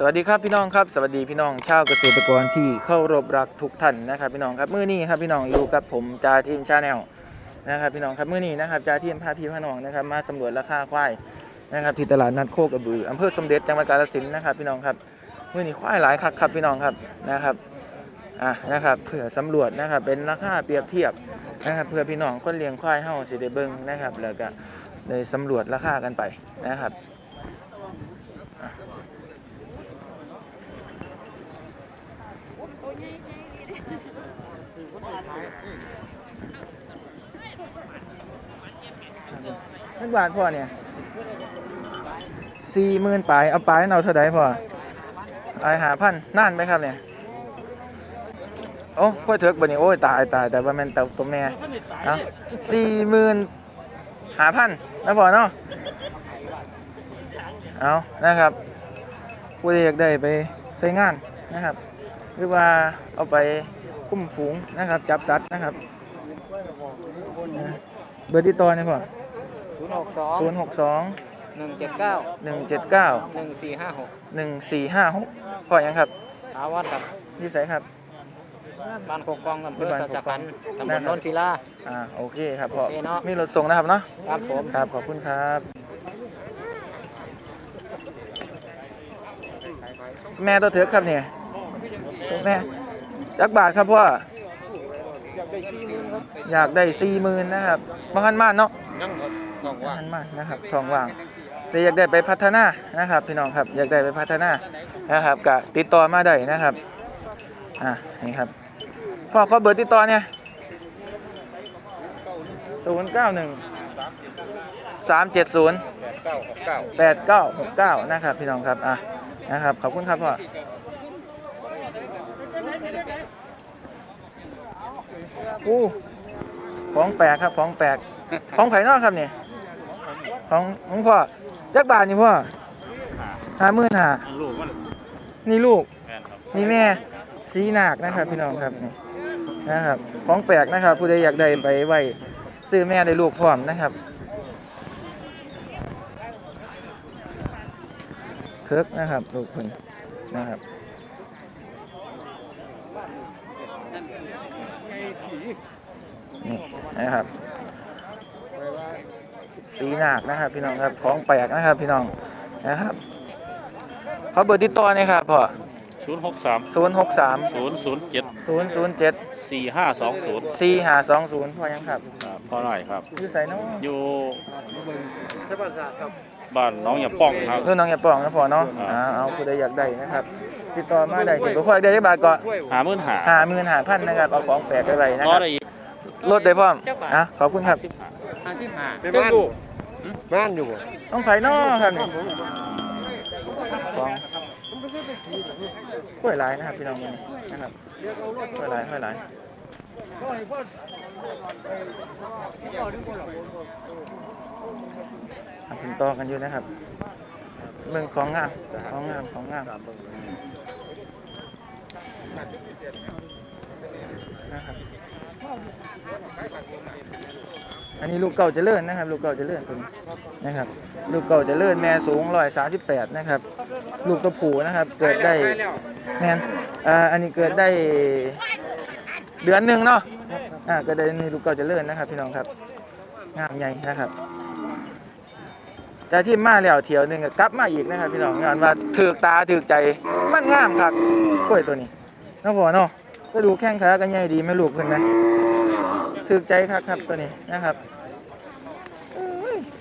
สวัสดีครับพี่น้องครับสวัสดีพี่น้องชาวเกษตรกรที่เข้ารบรักทุกท่านนะครับพี่น้องครับมื้อนี้ครับพี่น้องอยู่กับผมจาทีมชาแนลนะครับพี่น้องครับมื้อนี้นะครับจาทีมพาพี่พาน้องนะครับมาสำรวจราคาควายนะครับที่ตลาดนัดโคกระบืออำเภอสมเด็จจังหวัดกาฬสินธุ์นะครับพี่น้องครับมื้อนี้ควายหลายคักครับพี่น้องครับนะครับอะนะครับเพื่อสำรวจนะครับเป็นราคาเปรียบเทียบนะครับเพื่อพี่น้องคนเลี้ยงควายเฮาสิได้เบิ่งนะครับแล้วก็ได้สำรวจราคากันไปนะครับ นักบาทพ่อเนี่ยสี่หมื่นปลายเอาปลายเอาเท่าไดพ่อปลายหาพันน่านไหมครับเนี่ยโอ้ค่อยเถิกบ่นี่โอ้ยตายตายแต่ว่าแมันเต่าตัวแม่เอาสี่หมื่นหาพันนะพ่อเนาะเอานะครับผู้ใดอยากได้ไปใช้งานนะครับ หรือว่าเอาไปคุ้มฝูงนะครับ จับสัตว์นะครับ เบอร์ติดต่อเนี่ยพ่อ ศูนย์หกสองศูนย์หกสองหนึ่งเจ็ดเก้าหนึ่งเจ็ดเก้าหนึ่งสี่ห้าหกหนึ่งสี่ห้าหกพ่อยังครับถาวรครับยี่สัยครับ บ้านโคกกองอำเภอบ้านสัโคจกกกัอนงตำบลโนนศิลา อ่าโอเคครับพ่อโอเคเนาะ มีรถส่งนะครับเนาะ ครับผม ครับ ขอบคุณครับ แม่ตัวเถือกครับเนี่ยแม่จักบาทครับพ่ออยากได้สี่หมื่นครับอยากได้สี่หมื่นนะครับมาหันมานเนาะยัง ครับต้องว่าหันมานนะครับทองว่าง แต่อยากได้ไปพัฒนานะครับ พี่น้องครับอยากได้ไปพัฒนานะครับก็ติดต่อมาได้นะครับอ่านี่ครับพ่อขอเบอร์ติดต่อเนี่ยศูนย์เก้าหนึ่งสามเจ็ดศูนย์แปดเก้าหกเก้าแปดเก้าหกเก้านะครับ พี่น้องครับอะนะครับขอบคุณครับพ่ออู้ของแปลกครับของแปลกของไผ่นอกครับเนี่ย ของของพ่อจักบาทนี่พ่อห้าหมื่นห้าลูกมันนี่ลูกแม่นครับนี่แม่สีหนักนะครับ พี่น้องครับนี่นะครับ ของแปลกนะครับ ผู้ใดอยากได้ไปไว้ซื้อแม่ได้ลูกพร้อมนะครับเทิกนะครับลูกคนนะครับนี่นะครับ สีหนักนะครับพี่น้องครับของแปลกนะครับพี่น้องนะครับเขาเบอร์ติดต่อนี่ครับพ่อศูนย์หกสามศูนย์หกสามศูนย์ศูนย์เจ็ดศูนย์ศูนย์เจ็ดสี่ห้าสองศูนย์สี่ห้าสองศูนย์พอยังครับพอหน่อยครับ อยู่ใส่น้องอยู่เทพศาสตร์ครับบ้านน้องอย่าป้องครับนู่นน้องอย่าปล่องนะพอเนาะครับอ่าเอาผู้ใดอยากได้นะครับ ติดต่อมาได้ถึงพ่อได้ได้บาทก่อนหามื่นหาห้าหมื่นห้าพันนะครับเอาของแปลกไปไว้นะก็ครับได้อีก ลดได้พร้อมอะขอบคุณครับ สิบหา ห้าสิบห้าเป็นบ้านอยู่บ้านอยู่บ่ต้องไผ่นอครับนี่ของกล้วยหลายนะครับพี่น้องมันนะครับกล้วยหลายกล้วยหลายทำเป็นต่อกันอยู่นะครับเมืองของงามของงามของงามนะครับ อันนี้ลูกเก่าจะเจริญนนะครับ ลูกเก่าเจริญตัวนี้นะครับ ลูกเก่าจะเจริญแม่สูงร้อยสามสิบแปดนะครับ ลูกตัวผูนะครับ เกิดได้แมนอ่าอันนี้เกิดได้เดือนหนึ่งเนาะอ่าเกิดได้นี่ลูกเก่าจะเจริญนนะครับ พี่น้องครับงามใหญ่นะครับแต่ที่มาแล้วเที่ยวหนึ่งก็กลับมาอีกนะครับพี่น้องงานว่าถือตาถือใจมันงามครับกล้วยตัวนี้เนาะพ่อเนาะ ก็ดูแข้งขากันใหญ่ดีไหม่ลูกเพิ่นนะถือใจครับครับตัวนี้นะครับ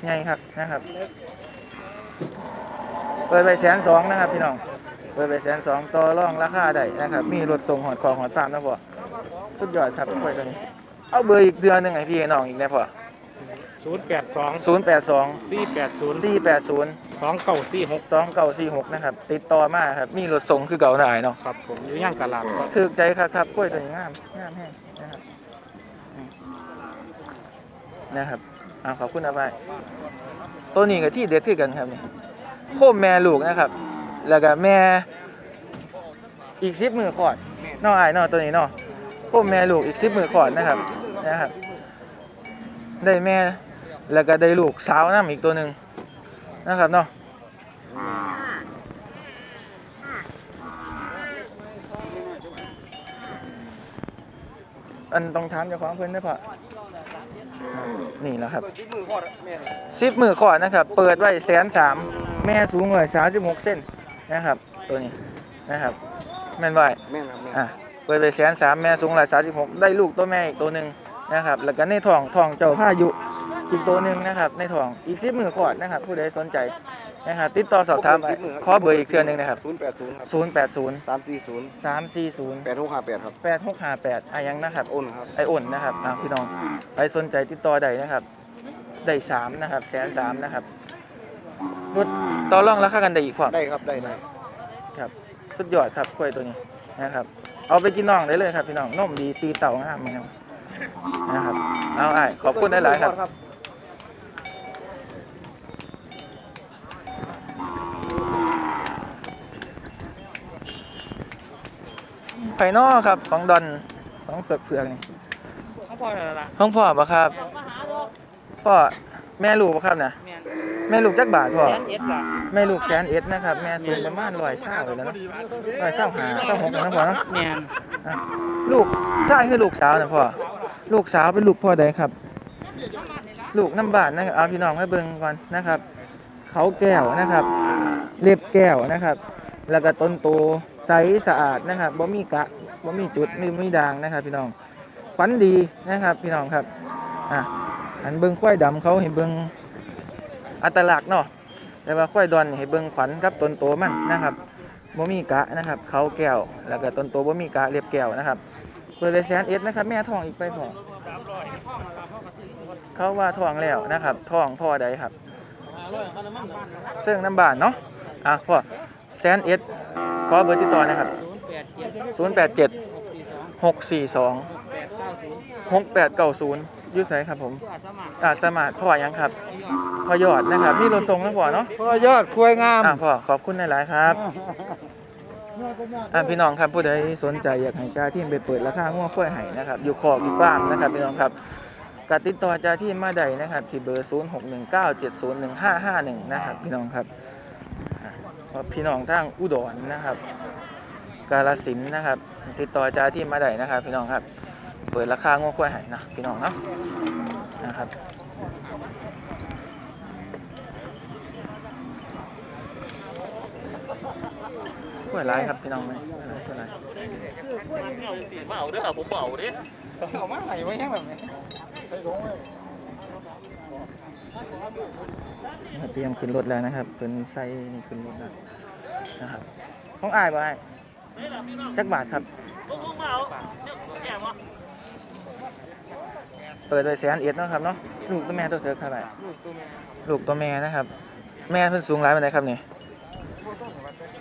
ใหญ่ครับนะครับ เปิดไปแสนสองนะครับพี่น้อง เปิดไปแสนสองต่อรองราคาได้นะครับ มีรถส่งหอดของหอดตามนะพ่อสุดยอดครับกล้วยตัวนี้ เอาเบอร์อีกเดือนหนึ่งไงพี่ให้น้องอีกนะพ่อ ศูนย์แปดสองศูนย์แปดสองสี่แปดศูนย์สี่แปดศูนย์สองเก้าสี่หกสองเก้าสี่หกนะครับติดต่อมาครับมีรถส่งคือเก่าหน่ายเนาะครับผมอยู่ย่างตลาดครับถือใจครับครับกล้วยตัวนี้งามงามแห้งนะครับอืมนะครับอ่าขอบคุณนะไปตัวนี้กับที่เด็ดคือกันครับนี่โคมแม่ลูกนะครับ แล้วก็แม่อีกสิบมือขอดเนออายเนอตัวนี้เนอโคมแม่ลูกอีกสิบมือขอดนะครับนะครับ ได้แม่ แล้วก็ได้ลูกสาวน้ำอีกตัวหนึ่งนะครับเนาะอันต้องถามเจ้าของเพื่อนได้ปะนี่แหละครับซิปมือขอดนะครับ เปิดไว้แสนสามแม่สูงเลยสามสิบหกเส้นนะครับตัวนี้นะครับ แม่นไว้เปิดไปแสนสามแม่สูงหลายสามสิบหกได้ลูกตัวแม่อีกตัวหนึ่งนะครับ แล้วก็ในท้องท้องเจ้าผ้ายุ อีกตัวหนึ่งนะครับ ในท้องอีกสิบมือขอดนะครับ ผู้ใดสนใจนะครับติดต่อสอบถามไปขอเบอร์อีกเทื่อหนึงนะครับศูนย์แปดศูนย์ครับศูนย์แปดศูนย์สามสี่ศูนย์สามสี่ศูนย์แปดหกห้าแปดครับแปดหกห้าแปดอะยังนะครับโอนครับไออุ่นนะครับอะพี่น้องไปสนใจติดต่อได้นะครับได้สามนะครับแสนสามนะครับรถต่อรองราคากันได้อีกความได้ครับได้ได้ครับ สุดยอดครับกล้วยตัวนี้นะครับ เอาไปกินน้องได้เลยครับพี่น้องนมดีซีเต่างามนะครับนะครับ เอาไอ้ายขอบคุณหลายๆครับ ไผ่นอกครับของดอนของเปลือกเผือกนี่เขาพอแล้วล่ะของพ่อปะครับพ่อแม่ลูกปะครับนะแม่นแม่ลูกจักบาทพ่อแสนเอ็ดล่ะแม่ลูกแสนเอ็ดนะครับ แม่สูงประมาณร้อยเศร้าเลยแล้วเนาะร้อยเศร้าหาเศร้าหกนะพ่อเนาะแม่นอะลูกชายคือลูกสาวนะพ่อลูกสาวเป็นลูกพ่อใดครับ ลูกน้ำบานนะครับเอาพี่น้องให้เบิ่งก่อนนะครับ เขาแก้วนะครับ เล็บแก้วนะครับ แล้วก็ต้นโต ใสสะอาดนะครับบ่มีกะบ่มีจุดไม่มีด่างนะครับ พี่น้องฟันดีนะครับ พี่น้องครับอะอันเบิ่งควายดำเขาเห็นเบิ่งอัตลักษณ์เนาะแต่ว่าควายดอนเห็นเบิ่งขวัญกับต้นโตมันนะครับบ่มีกะนะครับเขาแก้วแล้วก็ต้นโตบ่มีกะเล็บแก้วนะครับเปิดเลยแสนเอ็ดนะครับ แม่ทองอีกไปพอเขาว่าทองแล้วนะครับทองพ่อใดครับเสื่องน้ำบานเนาะอะพ่อแสนเอ็ด ขอเบอร์ติดต่อนะครับศูนย์แปดเจ็ด0 8 7หกสี่สอง6 4 2แปดเก้าศูนย์6 8 9 0ยุ่ไสครับผมผู้อาสาสมัครอาจสมาร์ทพ่อยังครับพ่อยอดนะครับมีรถส่งนะพ่อเนาะพ่อยอดคุยงามอะพ่อขอบคุณหลายๆครับอะพี่น้องครับผู้ใดสนใจอยากให้จ้าที่ไปเปิดราคางัวข้วยไห้นะครับอยู่ขอบอยู่ฟาร์มนะครับพี่น้องครับกติดต่อจ้าที่มาใดนะครับที่เบอร์ 0 6 1 9 7 0 1 5 5 1 นะครับพี่น้องครับอะเพราะพี่น้องทางอุดรนะครับ กาลสินธุ์นะครับ ติดต่อจ้าที่มาใดนะครับ พี่น้องครับ เปิดราคางัวข้วยไห้นะพี่น้องเนาะนะครับข้วยร้ายครับพี่น้องไหมข้วยร้ายข้วยร้ายมาเอาเด้อผมเอาเด้อเอามาไหนไว้ยังแบบนี้ เตรียมขึ้นรถแล้วนะครับเป็นไส้นี่ขึ้นรถแล้วนะครับของอายบ่อายจักบาทครับเปิดโดยแสนเอ็ดเนาะครับเนาะลูกตัวแม่ตัวเธอครับลูกตัวแม่นะครับ แม่เพิ่นสูงหลายปานใดครับนี่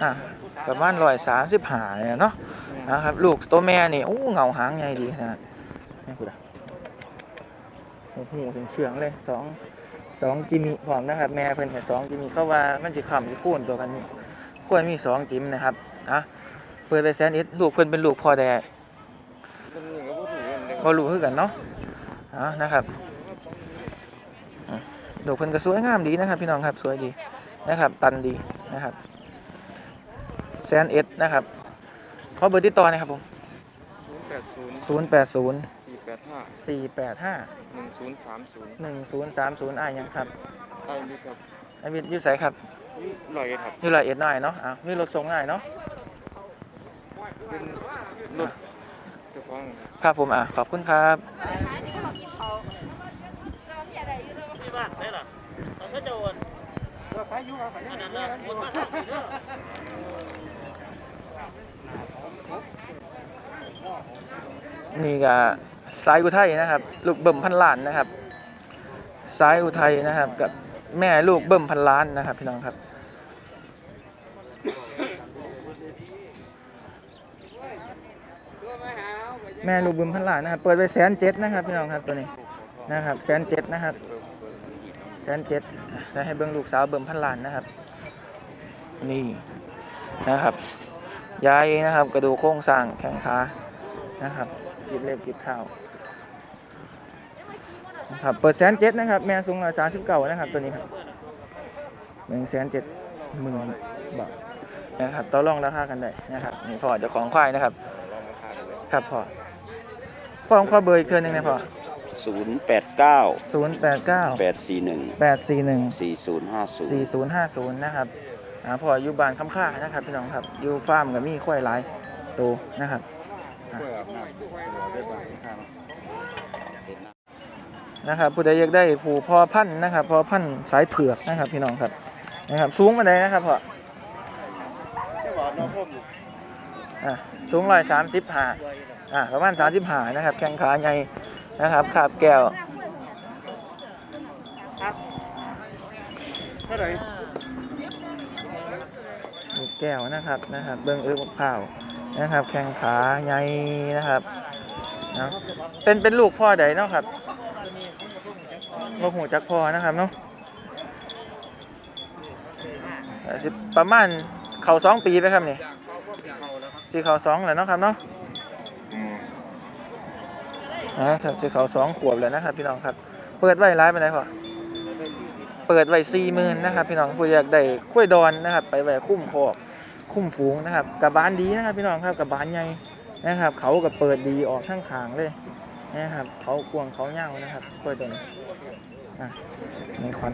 อะประมาณร้อยสามสิบหาเนี่ยเนาะนะครับลูกตัวแม่นี่โอ้เงาหางใหญ่ดีขนาดนี่พูดอะโอ้โหถึงเชืองเลยสอง สองจิมิพร้อมนะครับ แม่เพิ่นเห็นสองจิมิเขาว่ามันสิขำสิคูนตัวกันนี่ควรมีสองจิมนะครับอะเปิดไปแสนเอ็ดลูกเพิ่นเป็นลูกพ่อแดเขารู้คือกันเนาะอ่านะครับอืมดอกเพิ่นก็สวยงามดีนะครับ พี่น้องครับสวยดีนะครับ ตันดีนะครับแซนเอ็ดนะครับขอเบอร์ติดต่อหนะครับผมศูนย์ แปดศูนย์0 8 0สี่แปดห้า4 8 5หนึ่งศูนย์สามศูนย์1 0 3 0อ่ายังครับไอ้นี่ครับไอวิทย์อยูไสครับลอยครับอยู่ละเอียดหน่อยเนาะอ่ามีรถส่งง่ายเนาะเป็นรถเจ้าของครับผมอะขอบคุณครับ ที่บ้านได้ล่ะมันก็จะวนอันนั้นล่ะวนมาทางนี้เด้อนี่ก็ สายอุทัยนะครับ ลูกเบิ่มพันล้านนะครับสายอุทัยนะครับ กับแม่ลูกเบิ่มพันล้านนะครับ พี่น้องครับแม่ลูกเบิ่มพันล้านนะครับ เปิดไปแสนเจ็ดนะครับพี่น้องครับตัวนี้นะครับแสนเจ็ดนะครับแสนเจ็ดแล้วให้เบิ่งลูกสาวเบิ่มพันล้านนะครับ นี่นะครับยายนะครับ กระดูกโครงสร้างแข้งขานะครับ กิบเล็บกิบเท้านะครับเปิดแสนเจ็ดนะครับ แม่สูงร้อยสามสิบเก้านะครับ ตัวนี้ครับหนึ่งแสนเจ็ดหมื่นบาทนะครับต่อรองราคากันได้นะครับนี่พอเจ้าของควายนะครับ ครับพอพ่อผมขอเบอร์อีกเทื่อหนึงนะพ่อศูนย์แปดเก้าศูนย์แปดเก้าแปดสี่หนึ่งแปดสี่หนึ่งสี่ศูนย์ห้าศูนสี่ย์ศูนย์ห้าศูนย์นะครับอ่าพ่ออยู่บ้านคำค่านะครับพี่น้องครับอยู่ฟาร์มกับมีควายหลายตัวนะครับ กล้วยอาบน้ำรอได้บ้างข้างนะครับผู้ใดอยากได้ผูพอพันธุ์นะครับ พอพันธุ์สายเผือกนะครับ พี่น้องครับนะครับ สูงมาไดนะครับพ่ออะสูงร้อยสามสิบห้าอะประมาณสามสิบห้านะครับ แข้งขาใหญ่นะครับขาบแก้วเท่าไหร่แก้วนะครับนะครับ เบิ้งเอื้อมะพร้าว นะครับ แข้งขาใหญ่นะครับนะเป็นเป็นลูกพ่อใดเนาะครับลูกหูจักพ่อนะครับเนาะอ่าสิประมาณเข่าสองปีไปครับนี่สี่เข่าสองแล้วเนาะครับเนาะนะครับสี่เข่าสองขวบแล้วนะครับ พี่น้องครับ เปิดไว้ร้ายไปไหนพ่อเปิดไว้สี่หมื่นนะครับ พี่น้องผู้อยากได้กล้วยดอนนะครับ ไปไว้คุ้มคอก คุ้มฝูงนะครับกับบานดีนะครับพี่น้องครับกับบานใหญ่นะครับ เขากับเปิดดีออกทั้งขางเลยนะครับเขากวางเขาเง่านะครับกล้วยดอนอะนี่ขวัญ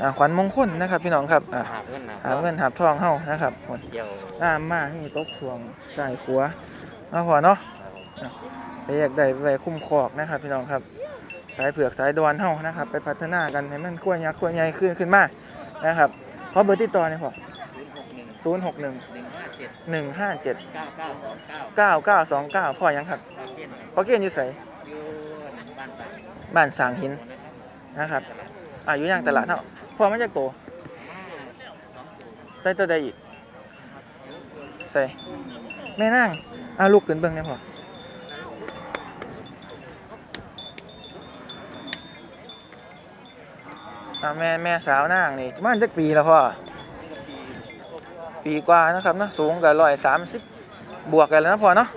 อ่าขวัญมงคลนะครับ พี่น้องครับอ่าหาเพื่อนนะหาเงินหาทองเฮานะครับหมดเกี่ยวตามมาให้ตกสวงใส่ขัวเอาพอเนาะอะไปอยากได้ไปคุ้มคอกนะครับ พี่น้องครับ สายเผือกสายดอนเฮานะครับ ไปพัฒนากันให้มันขั้วยักษ์ขั้วใหญ่ขึ้นขึ้นมานะครับเพราะเบอร์ติดต่อเนี่ยพอ ศูนย์หกหนึ่งหนึ่งห้าเจ็ดหนึ่งห้าเจ็ดเก้าเก้าสองเก้าเก้าเก้าสองเก้าพ่อยังครับเราเพี้ยนพ่อเกียนอยู่ใสอยู่บ้านต่างบ้านสางหินนะครับอ่าอยู่ย่างตลาดเนาะพ่อมาจากโตใส่ตัวใดอีกใส่แม่นั่งอ่าลูกขึ้นเบิ่งเนี่ยพ่ออ่าแม่แม่สาวนางนี่ประมันจักปีแล้วพ่อ ปีกว่านะครับนะสูงกับร้อยสามสิบบวกกันแล้วนะพ่อเนาะ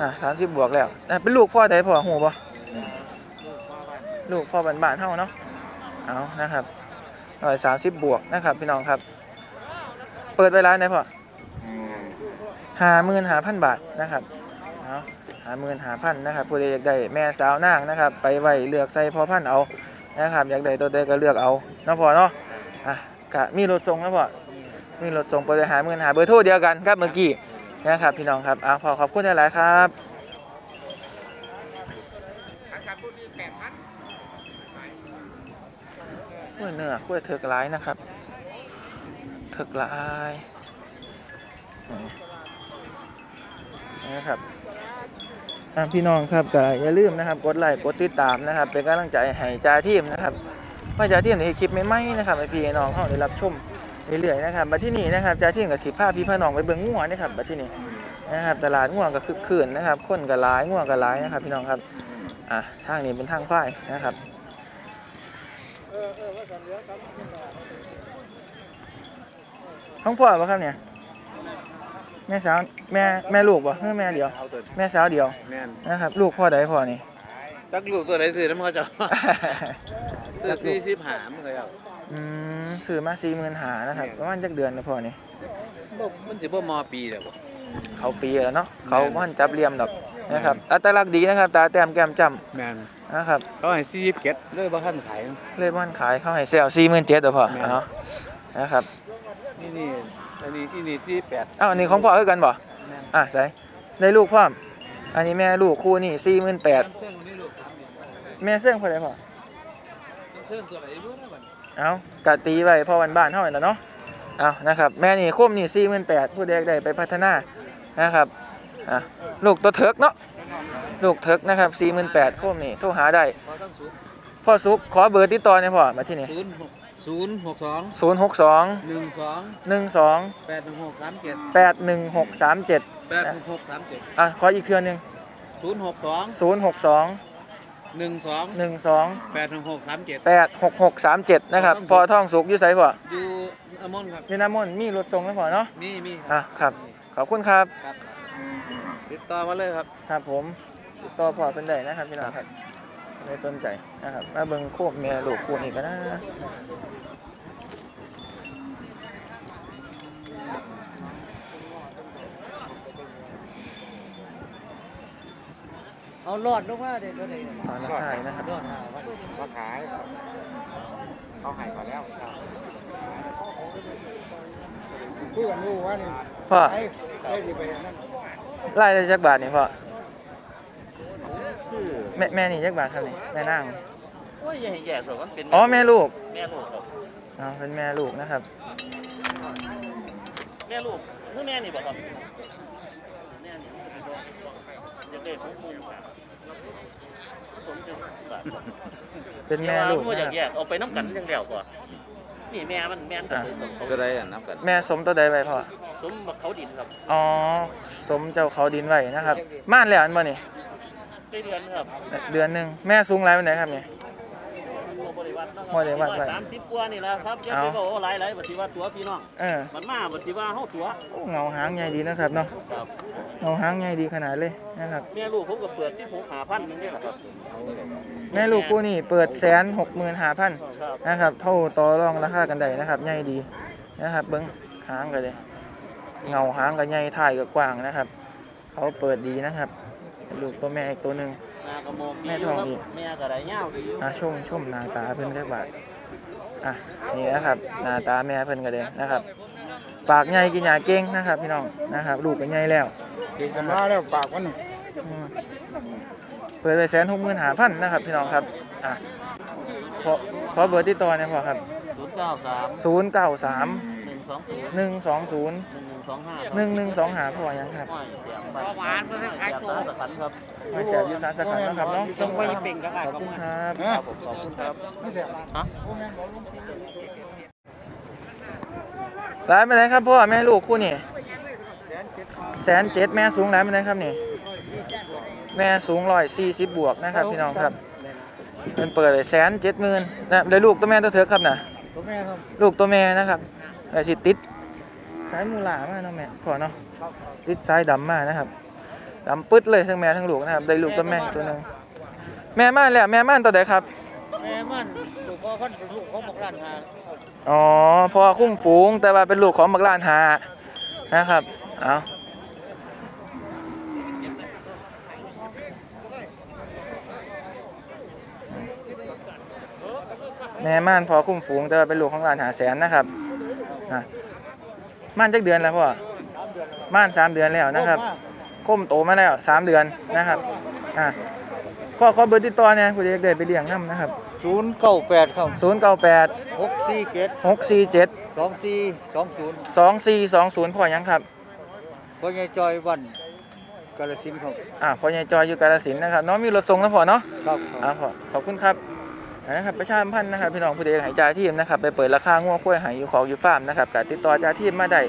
อ่าสามสิบบวกแล้วอะเป็นลูกพ่อใดพ่อหูบ่ลูกพ่อบ้านบ้านๆเฮาเนาะเอานะครับร้อยสามสิบบวกนะครับพี่น้องครับ เปิดไว้ร้านไหนพ่อห้าหมื่นห้าพันบาทนะครับเอาห้าหมื่นห้าพันนะครับผู้ใดอยากได้แม่สาวนางนะครับ ไปไว้เลือกใส่พ่อพันเอานะครับ อยากได้ตัวใดก็เลือกเอาเนาะพ่อเนาะอะกะมีรถส่งนะพ่อ มีรถส่งไปหาเงินหาเบอร์โทรเดียวกันครับเมื่อกี้นะครับพี่น้องครับอะพอขอบคุณหลายๆครับกล้วยเนื้อกล้วยเถือกหลายนะครับเถือกหลายนะครับอะพี่น้องครับก็อย่าลืมนะครับกดไลค์กดติดตามนะครับ เป็นกำลังใจให้จ่าทีมนะครับไว่จ่าทีมในคลิปใหม่นะครับให้พี่น้องเขาได้รับชม เรื่อยๆนะครับบัดที่นี่นะครับจ่าทีมกับสิภาพพี่พี่น้องไปเบิ่งงัวนะครับบัดที่นี่นะครับตลาดงัวก็คึกคืนนะครับคนก็หลายงัวก็หลายนะครับ พี่น้องครับอะทางนี้เป็นทางฝ้ายนะครับท้องพ่อปะครับเนี่ยแม่สาวแม่แม่ลูกปะเออแม่เดียวเอาตัวแม่สาวเดียวแม่นนะครับ ลูกพ่อใดพ่อนี่จักลูกตัวไหนซื้อน้ำเขาจะซื้อสี่สิบหามเคยเอาอืม ซื้อมาสี่หมื่นหานะครับประมาณจักเดือนนะพ่อนี่บ่มันสิบ่มอปีแล้วบ่เขาปีแล้วเนาะเขาพันจับเหลี่ยมดอกนะครับอัตลักษณ์ดีนะครับ ตาแต้มแก้มจแม่นำนะครับเขาให้สี่สิบเก็ดเลยบ่ทันขายเลยมันขายเขาให้เซลสี่หมื่นเจ็ดเด้อพ่อแม่นเนาะนะครับนี่นี่อันนี้ที่นี่สี่แปดอ้าวอันนี้ของพ่อคือกันบ่อะใส่ได้ลูกพ่อมอันนี้แม่ลูกคู่นี่สี่หมื่นแปดเส้นนี่ลูกสามนี่แม่เสื่องพ่อใดพ่อเส้นตัวไหนบ่ได้บัด เอากะตีไว้พ่อวันบ้านเท่าไหร่แล้วเนาะเอานะครับแม่นี่คุ้มนี่สี่หมื่นแปดผู้ใดอยากได้ไปพัฒนานะครับอะลูกตัวเถิกเนาะลูกเถิกนะครับสี่หมื่นแปดคุ้มนี่โทรหาได้พอต้องสูงพ่อซุกขอเบอร์ติดต่อหน่อยพ่อมาที่นี่ศูนย์หกศูนย์หกสองศูนย์หกสองหนึ่งสองหนึ่งสองแปดหนึ่งหกสามเจ็ดแปดหนึ่งหกสามเจ็ดแปดหนึ่งหกสามเจ็ดอะขออีกเครือหนึ่งศูนย์หกสองศูนย์หกสอง หนึ่งสองหนึ่งสองแปดหนึ่งหกสามเจ็ดแปดหกหกสามเจ็ดนะครับ พอท่องสุกอยู่ไสพ่ออยู่อมอนครับอยูนามนมีรถส่งไหมพ่อเนาะมีมีอะครับ ขอบคุณครับครับ ติดต่อมาเลยครับ ครับผม ติดต่อพ่อเป็นได้นะครับพี่น้องครับไม่สนใจนะครับมาเบิ่งโคบแม่ลูกคู่นี้ก็นะ เอารอดลงมาเด็ดก็ได้ตอนราคานะครับรอดหาว่ามาขายเขาหายก่อนแล้วพูดกันดูว่านี่พ่อไอ้ได้ดีไปนั่นไล่ได้จักบาทนี่พ่อแม่แม่นี่จักบาทครับนี่แม่นางโอ้ยอย่าให้แยกเถอะมันเป็นอ๋อแม่ลูกแม่ลูกครับอ๋อเป็นแม่ลูกนะครับ แม่ลูกคือแม่นี่บ่ครับแม่นี่อยากได้ของมูครับผมจะบาท เป็นแม่ลูกว่าอนะยาคกแยรับกเอาไปน้ำกันจังเดียวก่อนนี่แม่มันแม่นก็สมกับเขาจะได้อะนับกัน แม่สมตัวใดไว้พ่อสมกับเขาดินครับ อ๋อ สมเจ้าเขาดินไว้นะครับ ม่านแล้วอันบ่นี่ได้เดือนครับ เดือนหนึงแม่สูงไรเป็นไหนครับนี่ บริวัติเนาะบ่ได้วัดไว้สามสิบกว่านี่แหละครับยังเอาไปบอกว่าหลายหลายบัติว่าตัวพี่น้องเออมันมาบัติว่าเฮาตัวโอ้เงาหางใหญ่ดีนะครับเนาะครับเงาหางใหญ่ดีขนาดเลยนะครับแม่ลูกผมก็เปิดที่หกหาพันนึงนี่แหละครับแม่ลูกคู่นี้เปิดแสนหกหมื่นห้าพันครับนะครับเท่าต่อรองราคากันได้นะครับใหญ่ดีนะครับ เบิ้งหางกันเลยเงาหางกับใหญ่ถ่ายกับกว้างนะครับ เขาเปิดดีนะครับ ลูกตัวแม่อีกตัวหนึ่ง นากระโมกแม่ทองดีแม่กระไรเงาดีอยู่อะชมชมหน้าตาเพิ่นจักบาทอะนี่นะครับหน้าตาแม่เพิ่นก็เด้นะครับ ปากใหญ่กินหญ้าเก่งนะครับ พี่น้องนะครับ ลูกก็ใหญ่แล้วกินกันมาแล้วปากมันอืมเปิดไปแสนหกหมื่นหาพันนะครับ พี่น้องครับอะขอขอเบอร์ติดต่อหน่อยพอครับศูนย์เก้าสามศูนย์เก้าสามหนึ่งสองศูนย์หนึ่งสองศูนย์หนึ่งหนึ่ง สองห้าหนึ่งหนึ่งสองหาพอยังครับห้อยเสียงบัตรหวานเพื่อนขายตัวสขันครับไม่เสียอยุสานสกัดนะครับเนาะส่งไปยังเป็นก็ได้ขอบคุณครับนะครับผมขอบคุณครับไม่เสียฮะร้านไปไหนครับพ่อแม่ลูกคู่นี่แสนเจ็ดแม่สูงร้านไปไหนครับนี่แม่สูงร้อยสี่สิบบวกนะครับพี่น้องครับเป็นเปิดเลยแสนเจ็ดหมื่นนะได้ลูกตัวแม่ตัวเถิกครับนะตัวแม่ครับลูกตัวแม่นะครับแต่สิติด สายมูหลามากเนาะแม่พอเนาะติดสายดำมากนะครับดำปึ๊ดเลยทั้งแม่ทั้งลูกนะครับ ได้ลูกตัวแม่ตัวหนึงแม่ม่านแล้วแม่ม่านตัวใดครับ แม่มันลูกพ่อพันลูกเขาบอกร้านหาอ๋อพอคุ้มฝูงแต่ว่าเป็นลูกของบักลานหานะครับเอาแม่ม่านพอคุ้มฝูงแต่ว่าเป็นลูกของลานหาแสนนะครับอะ ม่านจักเดือนแล้วพ่อม่านสามเดือนแล้วนะครับก้มโตมาแล้วสามเดือนนะครับอะพ่อขอเบอร์ติดต่อเนี่ยคุณเด็กเดินไปเลี้ยงน้ำนะครับศูนย์เก้าแปดครับศูนย์เก้าแปดหกสี่เจ็ดหกสี่เจ็ดสองสี่สองศูนย์สองสี่สองศูนย์พ่อยังครับพ่อใหญ่จอยวันกาลสินธุ์ครับอ่าพ่อใหญ่จอยอยู่กาฬสินธุ์นะครับน้องมีรถส่งแล้วพ่อเนาะครับอ่าพ่อขอบคุณครับ นะครับประชาสัมพันธ์นะครับพี่น้องผู้ใดอยากใจ่ายทีมนะครับไปเปิดราคางัวงคุ้ยหายอยู่ของอยู่ฟาร์มนะครับการติดต่อจ่าทีมมาได้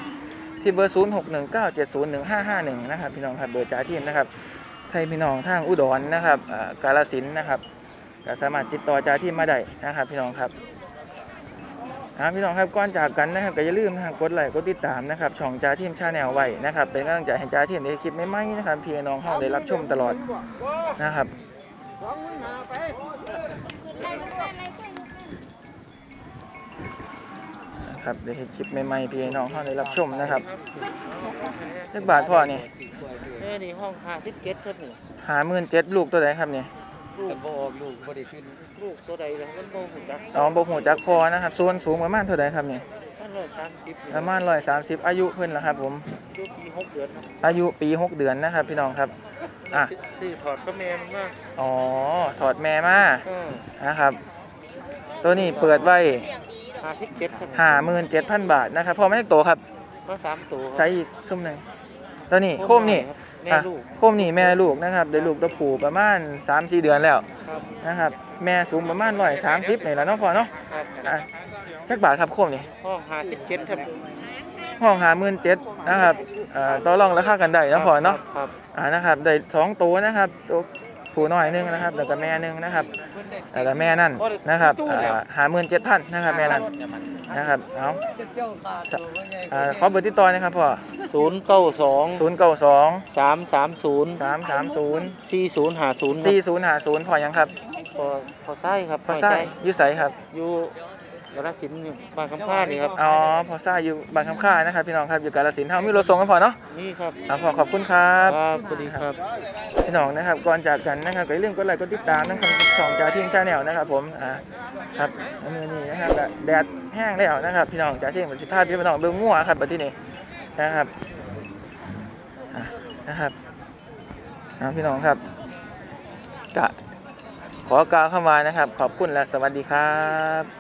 ที่เบอร์ 0 6 1 9 7 0 1 5 5 1 นะครับพี่น้องครับเบอร์จ่าทีมนะครับใครพี่น้องทางอุดรนะครับกาฬสินนะครับก็สามารถติดต่อจ่าทีมมาได้นะครับพี่น้องครับอ่าพี่น้องครับก่อนจากกันนะครับก็อย่าลืมนะครับกดไลค์กดติดตามนะครับช่องจ่าทีมชาแนลไว้นะครับเป็นกำลังใจให้จ่าทีมในคลิปใหม่นะครับพี่น้องเขาได้รับชมตลอดนะครับ นะครับเดี๋ยวให้คลิปใหม่ๆพี่น้องเขาได้รับชมนะครับจักบาทพ่อนี่แม่นี่ห้องห้าสิบเจ็ดครับนี่หาหมื่นเจ็ดลูกตัวไหนครับนี่ลูกบ่ออกลูกบ่ได้ขึ้นลูกตัวใดแล้วมันบ่หูจักอ๋อบ่หูจักพอนะครับส่วนสูงประมาณเท่าไหร่ครับนี่มันร้อยสามสิบประมาณร้อยสามสิบอายุเพิ่นละครับผมลูกปีหกเดือนครับอายุปีหกเดือนนะครับพี่น้องครับ อะซื้อถอดก็แม่มันมากอ๋อ ถอดแม่มาเออนะครับ ตัวนี้เปิดไว้ห้าสิบเจ็ดครับห้าหมื่นเจ็ดพันบาทนะครับพ่อไม่ได้โตครับก็สามตัวใช้อีกซุ่มหนึ่งตัวนี้โคมนี่แม่อะลูกโคมนี่แม่ลูกนะครับได้ลูกตัวผู้ประมาณสามสี่เดือนแล้วครับนะครับ แม่สูงประมาณร้อยสามสิบนี่แหละเนาะพ่อเนาะครับอะจักบาทครับโคมนี่ห้องห้าสิบเจ็ดครับ ห้องหาหมื่นเจ็ดนะครับเอ่อต่อรองราคากันได้เนาะพ่อเนาะครับ อ่านะครับได้สองตัวนะครับตัวผู้น้อยหนึงนะครับแล้วก็แม่หนึงนะครับแล้วก็แม่นั่นนะครับหาหมื่นเจ็ดพันนะครับแม่นั่นนะครับเอาอ่าขอเบอร์ติดต่อนะครับพ่อศูนย์เก้าสองศูนย์เก้าสองสามสามศูนย์สามสามศูนย์สี่ศูนย์ห้าศูนย์สี่ศูนย์หาศูนย์พอยังครับพอพอไส้ครับพอใช่อยุใสครับอยู่ กระสินธุ์นี่บางคำพร้านี่ครับ อ๋อพอซ่าอยู่บางคำค่านะครับพี่น้องครับอยู่กาฬสินธุ์เฮามีรถส่งกันพอเนาะนี่ครับอ่าพอขอบคุณครับ ครับสวัสดีครับ พี่น้องนะครับก่อนจากกันนะครับก็อย่าลืมกดไลค์กดติดตามนะครับช่องจาทีมชาแนลนะครับผมอ่าครับมื้อนี้นะครับก็แดดแห้งแล้วนะครับ พี่น้องจาทีมสิภาพพี่น้องเบิ่งงัวครับบัดทีนี้นะครับอ่านะครับอ่าพี่น้องครับกะขอกล่าวเข้ามานะครับ ขอบคุณและสวัสดีครับ